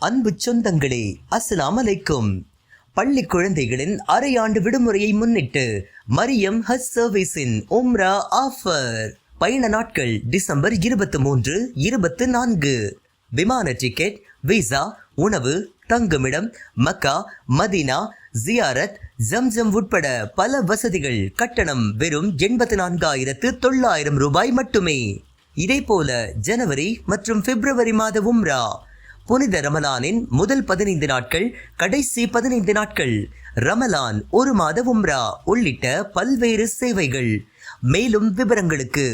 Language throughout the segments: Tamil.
அன்பு சொந்தங்களே அஸ்லாம் அலைக்கும். பள்ளி குழந்தைகளின் அரையாண்டு விடுமுறையை முன்னிட்டு மரியம் ஹஸ் சர்வீஸின் உம்ரா ஆஃபர். பயண நாட்கள் டிசம்பர் இருபத்தி மூன்று இருபத்தி நான்கு. விமான டிக்கெட் விசா உணவு தங்குமிடம் மக்கா மதீனா ஜியாரத் ஜம்ஜம் உட்பட பல வசதிகள். கட்டணம் வெறும் எண்பத்தி நான்காயிரத்து தொள்ளாயிரம் ரூபாய் மட்டுமே. இதேபோல ஜனவரி மற்றும் பிப்ரவரி மாத உம்ரா புனித ரமலானின் முதல் பதினைந்து நாட்கள் கடைசி பதினைந்து நாட்கள். ரமலான் ஒரு மாத உம்ரா உள்ளிட்ட பல்வேறு சேவைகள். மேலும் விவரங்களுக்கு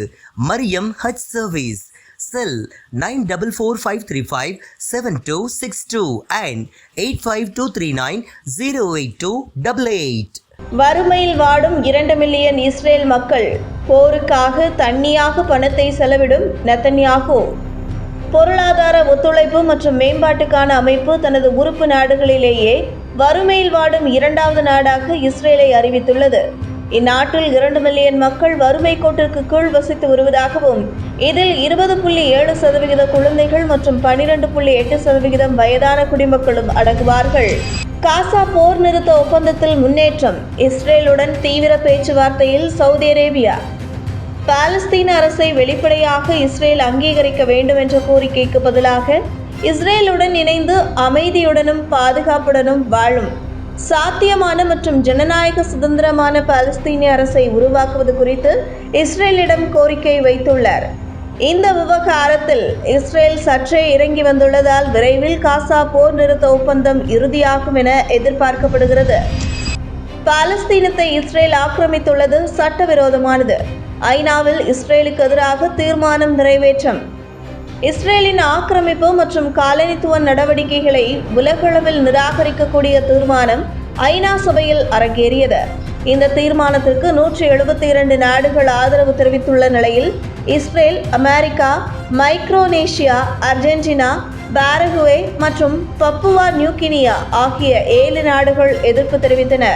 Mariyam Haj service cell nine double four five three five seven two six two and eight five two three nine zero eight two double eight வறுமையில் வாடும் இரண்டு மில்லியன் இஸ்ரேல் மக்கள் போருக்காக தண்ணியாக பணத்தை செலவிடும் நெத்தன்யாகோ. பொருளாதார ஒத்துழைப்பு மற்றும் மேம்பாட்டுக்கான அமைப்பு தனது உறுப்பு நாடுகளிலேயே வறுமையில் வாடும் இரண்டாவது நாடாக இஸ்ரேலை அறிவித்துள்ளது. இந்நாட்டில் இரண்டு மில்லியன் மக்கள் வறுமை கோட்டிற்கு கீழ் வசித்து வருவதாகவும் இதில் இருபது புள்ளி ஏழு சதவிகித குழந்தைகள் மற்றும் பனிரெண்டு புள்ளி எட்டு சதவிகிதம் வயதான குடிமக்களும் அடங்குவார்கள். காசா போர் நிறுத்த ஒப்பந்தத்தில் முன்னேற்றம் இஸ்ரேலுடன் தீவிர பேச்சுவார்த்தையில் சவுதி அரேபியா பாலஸ்தீன அரசை வெளிப்படையாக இஸ்ரேல் அங்கீகரிக்க வேண்டும் என்ற கோரிக்கைக்கு பதிலாக இஸ்ரேலுடன் இணைந்து அமைதியுடனும் பாதுகாப்புடனும் வாழும் சாத்தியமான மற்றும் ஜனநாயக சுதந்திரமான பாலஸ்தீனிய அரசை உருவாக்குவது குறித்து இஸ்ரேலிடம் கோரிக்கை வைத்துள்ளார். இந்த விவகாரத்தில் இஸ்ரேல் சற்றே இறங்கி வந்துள்ளதால் விரைவில் காசா போர் நிறுத்த ஒப்பந்தம் இறுதியாகும் என எதிர்பார்க்கப்படுகிறது. பாலஸ்தீனத்தை இஸ்ரேல் ஆக்கிரமித்துள்ளது சட்டவிரோதமானது. ஐநாவில் இஸ்ரேலுக்கு எதிராக தீர்மானம் நிறைவேற்றம். இஸ்ரேலின் ஆக்கிரமிப்பு மற்றும் காலனித்துவ நடவடிக்கைகளை உலகளவில் நிராகரிக்கக்கூடிய தீர்மானம் ஐநா சபையில் அரங்கேறியது. இந்த தீர்மானத்திற்கு நூற்றி எழுபத்தி இரண்டு நாடுகள் ஆதரவு தெரிவித்துள்ள நிலையில் Israel America Micronesia Argentina Paraguay மற்றும் பப்புவா நியூகினியா ஆகிய ஏழு நாடுகள் எதிர்ப்பு தெரிவித்தன.